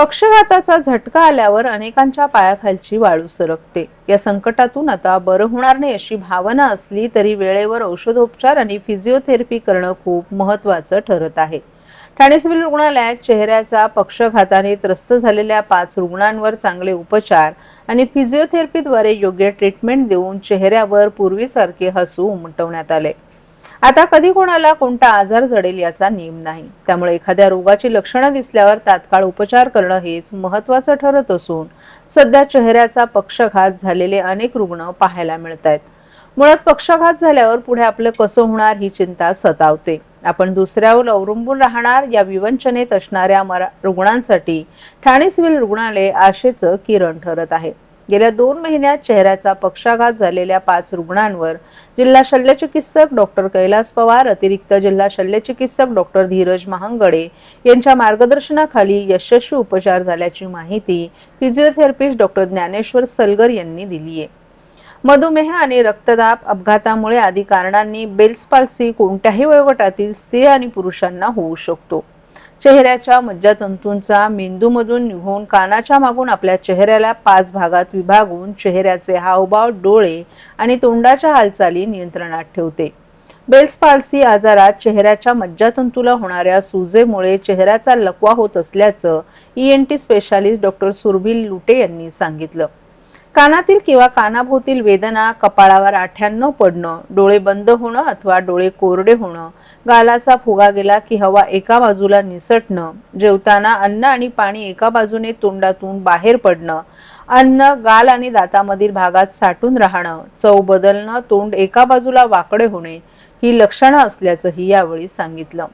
पक्षघाताचा झटका आल्यावर अनेकांच्या पायाखालची वाळू सरकते. या संकटातून आता बरं होणार नाही अशी भावना असली तरी वेळेवर औषधोपचार आणि फिजिओथेरपी करणं खूप महत्वाचं ठरत आहे. ठाणे सिव्हिल रुग्णालयात चेहऱ्याचा पक्षघाताने त्रस्त झालेल्या पाच रुग्णांवर चांगले उपचार आणि फिजिओथेरपीद्वारे योग्य ट्रीटमेंट देऊन चेहऱ्यावर पूर्वीसारखे हसू उमटवण्यात आले. आता कधी कोणाला कोणता आजार जडेल याचा नेम नाही. त्यामुळे एखाद्या रोगाची लक्षणं दिसल्यावर तात्काळ उपचार करणं हेच महत्वाचं ठरत असून सध्या चेहऱ्याचा पक्षघात झालेले अनेक रुग्ण पाहायला मिळत आहेत मुळात पक्षघात झाल्यावर पुढे आपलं कसं होणार ही चिंता सतावते. आपण दुसऱ्यावर अवलंबून राहणार या विवंचनेत असणाऱ्या मरा रुग्णांसाठी ठाणे सिव्हिल रुग्णालय आशेचं किरण ठरत आहे. गेल्या दोन महिन्यात चेहऱ्याचा पक्षाघात झालेल्या पाच रुग्णांवर जिल्हा शल्यचिकित्सक डॉक्टर कैलास पवार अतिरिक्त जिल्हा शल्यचिकित्सक डॉक्टर धीरज महांगडे यांच्या मार्गदर्शनाखाली यशस्वी उपचार झाल्याची माहिती फिजिओथेरपिस्ट डॉक्टर ज्ञानेश्वर सलगर यांनी दिली आहे. मधुमेह आणि रक्तदाब अपघातामुळे आदी कारणांनी बेल्स पाल्सी कोणत्याही वयोगटातील स्त्री आणि पुरुषांना होऊ शकतो. चेहऱ्याच्या मज्जातंतूंचा मेंदूमधून निघून कानाच्या मागून आपल्या चेहऱ्याला पाच भागात विभागून चेहऱ्याचे हावभाव डोळे आणि तोंडाच्या हालचाली नियंत्रणात ठेवते. बेल्स पाल्सी आजारात चेहऱ्याच्या मज्जातंतूला होणाऱ्या सुजेमुळे चेहऱ्याचा लकवा होत असल्याचं E N T specialist doctor Surbhil Lute यांनी सांगितलं. कानातील किंवा कानाभोवतील वेदना कपाळावर आठ्याण्णव पडणं डोळे बंद होणं अथवा डोळे कोरडे होणं गालाचा फुगा गेला की हवा एका बाजूला निसटणं जेवताना अन्न आणि पाणी एका बाजूने तोंडातून बाहेर पडणं अन्न गाल आणि दातामधील भागात साठून राहणं चव बदलणं तोंड एका बाजूला वाकडे होणे ही लक्षणं असल्याचंही यावेळी सांगितलं.